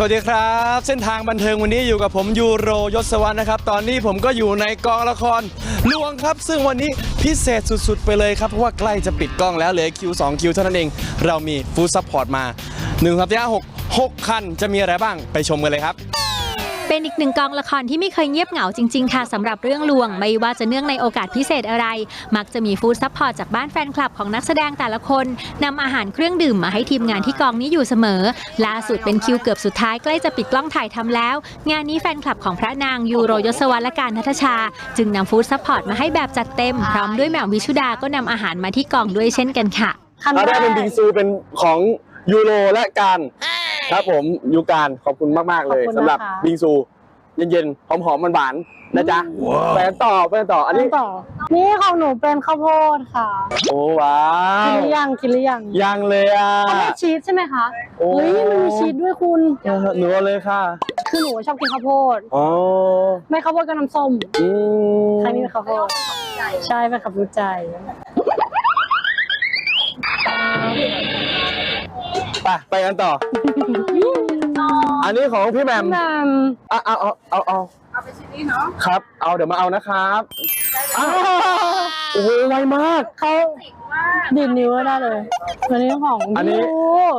สวัสดีครับ เส้นทางบันเทิงวันนี้อยู่กับผมยูโรยศวรรษนะครับ ตอนนี้ผมก็อยู่ในกองละครลวงครับ ซึ่งวันนี้พิเศษสุดๆ ไปเลยครับ เพราะว่าใกล้จะปิดกล้องแล้วเหลือคิว2คิวเท่านั้นเอง เรามีฟู้ดซัพพอร์ตมา1ครับที่6 6คันจะมีอะไรบ้างไปชมกันเลยครับ เป็นอีกหนึ่งกองละครที่ไม่เคยเงียบเหงาจริง ๆ ค่ะสำหรับเรื่องลวง ไม่ว่าจะเนื่องในโอกาสพิเศษอะไร มักจะมีฟู้ดซัพพอร์ตจากบ้านแฟนคลับของนักแสดงแต่ละคนนำอาหารเครื่องดื่มมาให้ทีมงานที่กองนี้อยู่เสมอ ล่าสุดเป็นคิวเกือบสุดท้ายใกล้จะปิดกล้องถ่ายทำแล้ว งานนี้แฟนคลับของพระนางยูโรยศวรรษและการนัทชา จึงนำฟู้ดซัพพอร์ตมาให้แบบจัดเต็มพร้อมด้วยแหม่มวิชุดาก็นำอาหารมาที่กองด้วยเช่นกันค่ะเราได้เป็นบิงซูเป็นของยูโรและการ ครับผมยูการขอบคุณมาก ๆ เลยขอบคุณสำหรับนะคะ บิงซู เย็นๆหอมๆหวานๆนะจ๊ะไปกันต่อไปกันต่ออันนี้ ต่อ นี่ของหนูเป็นข้าวโพดค่ะ โอ้ว้ากินวหรือยังกินหรือยังยังเลยอะข้าวโพดชีสใช่ไหมคะโอ้ เฮ้ยมันมีชีสด้วยคุณ เออหนูเอาเลยค่ะคือหนูชอบกินข้าวโพด อ๋อไม่ข้าวโพดก็น้ำส้มอืมครั้งนี้เป็นข้าวโพด ใช่เป็นขับรู้ใจ ไปไปกันต่อ อันนี้ของพี่แหมมแม่มเอาเอาเอาเอาเอาเอาไปชิ้นนี้เนาะครับ เอาเดี๋ยวมาเอานะครับอ้าวโอ้โหไวมากเขาดีดนิ้วได้เลย อันนี้ของอันนี้ยู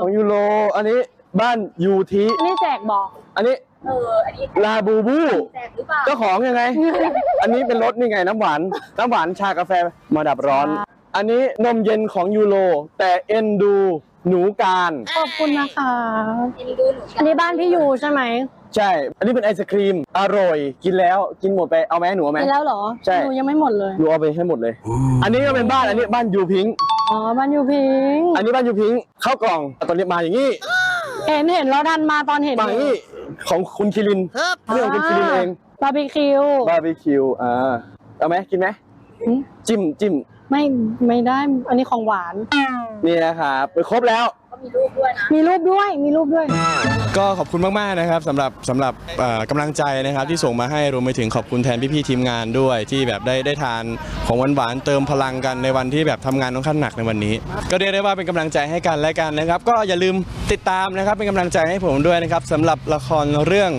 ของยูโรอันนี้บ้านยูทีอันนี้แจกบอก อันนี้ลาบูบูเจ้าของยังไง อันนี้เป็นรสนี่ไงน้ำหวาน น้ำหวานชากาแฟมาดับร้อน อันนี้นมเย็นของยูโรแต่เอ็นดู หนูการ ขอบคุณนะคะอันนี้บ้านพี่ยูใช่ไหมใช่ อันนี้เป็นไอศครีม อร่อย กินแล้ว กินหมดไป เอาไหมหนูเอาไหมไปแล้วเหรอใช่หนูยังไม่หมดเลย หนูเอาไปให้หมดเลย อันนี้ก็เป็นบ้าน อันนี้บ้านยูพิงค์อ๋อ บ้านยูพิงค์อันนี้บ้านยูพิงค์เข้ากล่อง ตอนนี้มาอย่างนี้ เห็นเห็นเราดันมาตอนเห็นมาอย่างนี้ ของคุณคิรินเรื่องของคุณคิรินเอง บาร์บีคิว บาร์บีคิว อ่า เอาไหมกินไหมอืมจิ้มจิ้ม ไม่ไม่ได้อันนี้ของหวาน นี่นะครับไปครบแล้ว มีรูปด้วย มีรูปด้วย ก็ขอบคุณมากๆนะครับสำหรับสำหรับเอ่อกำลังใจนะครับที่ส่งมาให้รวมไปถึงขอบคุณแทนพี่ๆทีมงานด้วย ที่แบบได้ได้ทานของหวานๆเติมพลังกันในวันที่แบบทำงานค่อนข้างหนักในวันนี้ ก็เรียกได้ว่าเป็นกำลังใจให้กันและกันนะครับ ก็อย่าลืมติดตามนะครับเป็นกำลังใจให้ผมด้วยนะครับสำหรับละครเรื่อง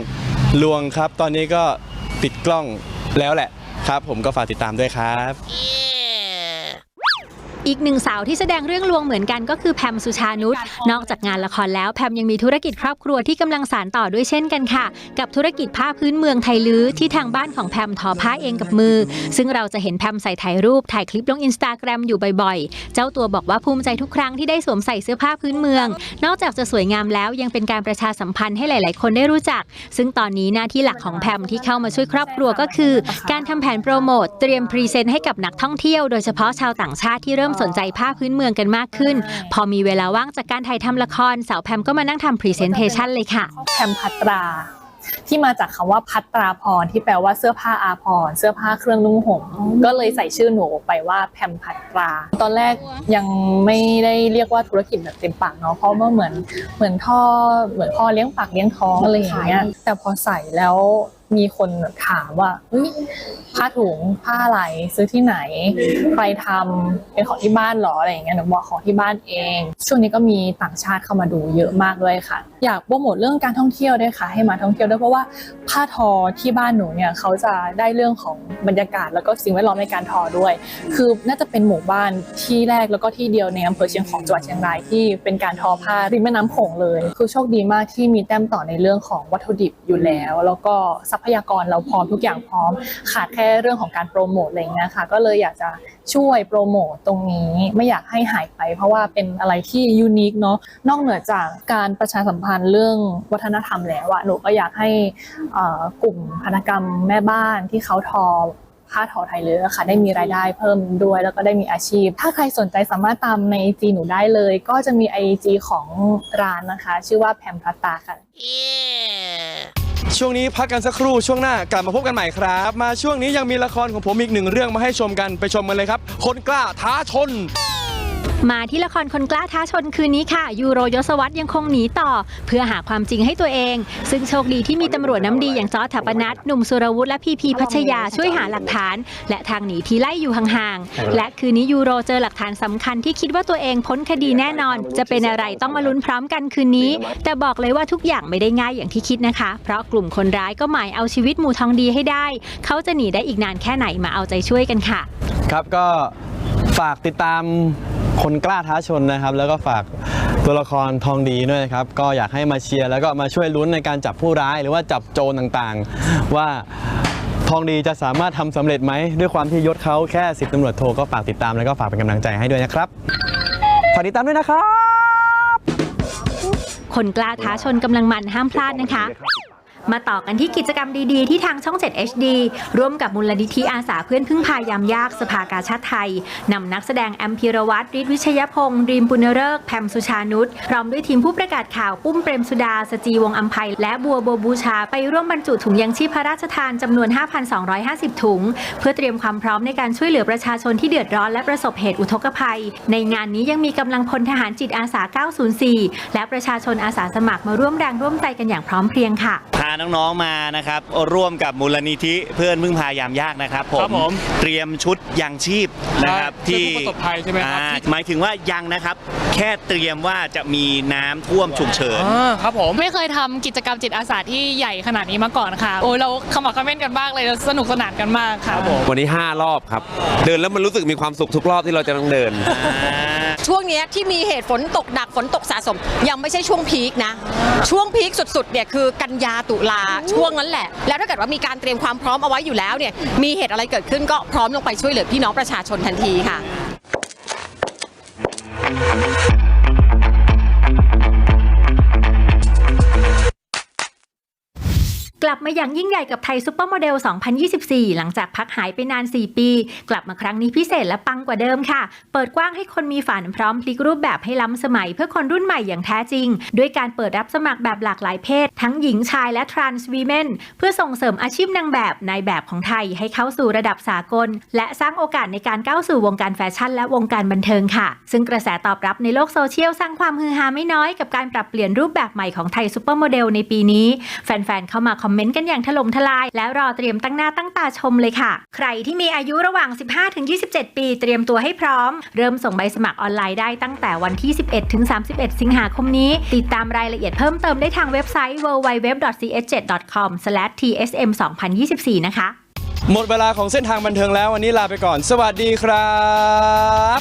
ลวงครับ ตอนนี้ก็ปิดกล้องแล้วแหละครับ ผมก็ฝากติดตามด้วยครับ อีกหนึ่งสาวที่แสดงเรื่องลวงเหมือนกันก็คือแพมสุชานุชนอกจากงานละครแล้วแพมยังมีธุรกิจครอบครัวที่กำลังสานต่อด้วยเช่นกันค่ะ กับธุรกิจผ้าพื้นเมืองไทยลื้อที่ทางบ้านของแพมทอผ้าเองกับมือ ซึ่งเราจะเห็นแพมใส่ถ่ายรูปถ่ายคลิปลงอินสตาแกรมอยู่บ่อยๆ เจ้าตัวบอกว่าภูมิใจทุกครั้งที่ได้สวมใส่เสื้อผ้าพื้นเมือง นอกจากจะสวยงามแล้วยังเป็นการประชาสัมพันธ์ให้หลาย ๆ คนได้รู้จัก ซึ่งตอนนี้หน้าที่หลักของแพมที่เข้ามาช่วยครอบครัวก็คือ การทำแผนโปรโมทเตรียมพรีเซนต์ให้กับนักท่องเที่ยวโดยเฉพาะชาวต่างชาติที่เริ่มสนใจผ้าพื้นเมืองกันมากขึ้น พอมีเวลาว่างจากการถ่ายทำละครสาวแพมก็มานั่งทำพรีเซนเทชันเลยค่ะแพมพัตรา ที่มาจากคำว่าพัตราพรที่แปลว่าเสื้อผ้าอาภรณ์เสื้อผ้าเครื่องนุ่งห่มก็เลยใส่ชื่อหนูไปว่าแพมพัตรา ตอนแรกยังไม่ได้เรียกว่าธุรกิจแบบเต็มปากเนาะเพราะว่าเหมือนเหมือนพ่อเหมือนพ่อเลี้ยงปากเลี้ยงท้องอะไรอย่างเงี้ยแต่พอใส่แล้ว มีคนถามว่าเฮ้ยผ้าถุงผ้าอะไรซื้อที่ไหน ใครทำเป็นของที่บ้านหรออะไรอย่างเงี้ยหนูบอกของที่บ้านเอง ช่วงนี้ก็มีต่างชาติเข้ามาดูเยอะมากด้วยค่ะ อยากโปรโมทเรื่องการท่องเที่ยวด้วยค่ะ ให้มาท่องเที่ยวด้วยเพราะว่าผ้าทอที่บ้านหนูเนี่ยเขาจะได้เรื่องของบรรยากาศแล้วก็สิ่งแวดล้อมในการทอด้วย คือน่าจะเป็นหมู่บ้านที่แรกแล้วก็ที่เดียวในอำเภอเชียงของจังหวัดเชียงรายที่เป็นการทอผ้าริมแม่น้ำโขงเลย คือโชคดีมากที่มีแต้มต่อในเรื่องของวัตถุดิบอยู่แล้ว แล้วก็ทรัพพยากรเราพร้อมทุกอย่างพร้อม ขาดแค่เรื่องของการโปรโมทอะไรอย่างเงี้ยค่ะก็เลยอยากจะช่วยโปรโมตตรงนี้ไม่อยากให้หายไป เพราะว่าเป็นอะไรที่ยูนิคเนาะนอกเหนือจากการประชาสัมพันธ์เรื่องวัฒนธรรมแล้วอะหนูก็อยากให้กลุ่มพนักกรรมแม่บ้านที่เขาทอผ้าทอไทยเลยอค่ะ ได้มีรายได้เพิ่มด้วย แล้วก็ได้มีอาชีพ ถ้าใครสนใจสามารถตามใน IG หนูได้เลย ก็จะมี IG ของร้านนะคะ ชื่อว่าแพมพัตตาค่ะ ช่วงนี้พักกันสักครู่ช่วงหน้ากลับมาพบกันใหม่ครับ มาช่วงนี้ยังมีละครของผมอีกหนึ่งเรื่องมาให้ชมกันไปชมกันเลยครับ คนกล้าท้าชน มาที่ละครคนกล้าท้าชนคืนนี้ค่ะ ยูโรยศวรรษยังคงหนีต่อ เพื่อหาความจริงให้ตัวเอง ซึ่งโชคดีที่มีตำรวจน้ำดีอย่างจอร์จถัปนัทหนุ่มสุรวุฒิและพีพีพัชยาช่วยหาหลักฐาน และทางหนีที่ไล่อยู่ห่างๆ และคืนนี้ยูโรเจอหลักฐานสำคัญที่คิดว่าตัวเองพ้นคดีแน่นอน จะเป็นอะไรต้องมาลุ้นพร้อมกันคืนนี้ แต่บอกเลยว่าทุกอย่างไม่ได้ง่ายอย่างที่คิดนะคะ เพราะกลุ่มคนร้ายก็หมายเอาชีวิตหมู่ทองดีให้ได้ เขาจะหนีได้อีกนานแค่ไหนมาเอาใจช่วยกันค่ะ ครับก็ฝากติดตาม คนกล้าท้าชนนะครับ แล้วก็ฝากตัวละครทองดีด้วยนะครับ ก็อยากให้มาเชียร์แล้วก็มาช่วยลุ้นในการจับผู้ร้ายหรือว่าจับโจรต่างๆ ว่าทองดีจะสามารถทำสำเร็จไหม ด้วยความที่ยศเขาแค่สิบตำรวจโทก็ฝากติดตามแล้วก็ฝากเป็นกำลังใจให้ด้วยนะครับฝากติดตามด้วยนะครับ คนกล้าท้าชนกำลังมันห้ามพลาดนะคะ มาต่อกันที่กิจกรรมดีๆ ที่ทางช่อง 7 HD ร่วมกับมูลนิธิอาสาเพื่อนพึ่งพายามยากสภากาชาติไทย นำนักแสดงแอมพีรวัตรฤทธิ์วิชยพงศ์รีมปุณเริกแพมสุชานุชพร้อมด้วยทีมผู้ประกาศข่าวปุ้มเปรมสุดา สจีวงอัมภัยและบัวโบบูชา ไปร่วมบรรจุถุงยังชีพพระราชทานจำนวน 5,250 ถุง เพื่อเตรียมความพร้อมในการช่วยเหลือประชาชนที่เดือดร้อนและประสบเหตุอุทกภัย ในงานนี้ยังมีกำลังพลทหารจิตอาสา 904 และประชาชนอาสาสมัครมาร่วมแรงร่วมใจกันอย่างพร้อมเพรียงค่ะน้องๆมานะครับร่วมกับมูลนิธิเพื่อนพึ่งพายามยากนะครับผมครับผมเตรียมชุดยังชีพนะครับเพื่อผู้ประสบภัยใช่ไหมครับ อ่าหมายถึงว่ายังนะครับ แค่เตรียมว่าจะมีน้ำท่วมฉุกเฉิน อ่าครับผม ไม่เคยทำกิจกรรมจิตอาสาที่ใหญ่ขนาดนี้มาก่อนค่ะ โอ้ยเราขมักเขม้นกันมากเลยเราสนุกสนานกันมากค่ะ วันนี้ 5 รอบครับ เดินแล้วมันรู้สึกมีความสุขทุกรอบที่เราจะต้องเดิน ช่วงเนี้ยที่มีเหตุฝนตกหนักฝนตกสะสม ยังไม่ใช่ช่วงพีคนะ ช่วงพีคสุดๆเนี่ยคือกันยาตุลาช่วงนั้นแหละ แล้วถ้าเกิดว่ามีการเตรียมความพร้อมเอาไว้อยู่แล้วเนี่ยมีเหตุอะไรเกิดขึ้นก็พร้อมลงไปช่วยเหลือพี่น้องประชาชนทันทีค่ะ ลับมาอย่างยิ่งใหญ่กับไทยซุปเปอร์โมเดล 2024 หลังจากพักหายไปนาน 4 ปี กลับมาครั้งนี้พิเศษและปังกว่าเดิมค่ะ เปิดกว้างให้คนมีฝันพร้อมพลิกรูปแบบให้ล้ำสมัยเพื่อคนรุ่นใหม่อย่างแท้จริง ด้วยการเปิดรับสมัครแบบหลากหลายเพศ ทั้งหญิงชายและทรานส์วีแมนเพื่อส่งเสริมอาชีพนางแบบในแบบของไทยให้เข้าสู่ระดับสากล และสร้างโอกาสในการก้าวสู่วงการแฟชั่นและวงการบันเทิงค่ะ ซึ่งกระแสตอบรับในโลกโซเชียลสร้างความฮือฮาไม่น้อยกับการปรับเปลี่ยนรูปแบบใหม่ของไทยซุปเปอร์โมเดลในปีนี้ แฟนๆเข้ามาคอมเมนต์กันอย่างถล่มทลาย และรอเตรียมตั้งหน้าตั้งตาชมเลยค่ะ ใครที่มีอายุระหว่าง 15-27 ปีเตรียมตัวให้พร้อม เริ่มส่งใบสมัครออนไลน์ได้ตั้งแต่วันที่ 11-31 สิงหาคมนี้ ติดตามรายละเอียดเพิ่มเติมได้ทางเว็บไซต์ www.ch7.com/tsm2024 นะคะหมดเวลาของเส้นทางบันเทิงแล้ววันนี้ลาไปก่อน สวัสดีครับ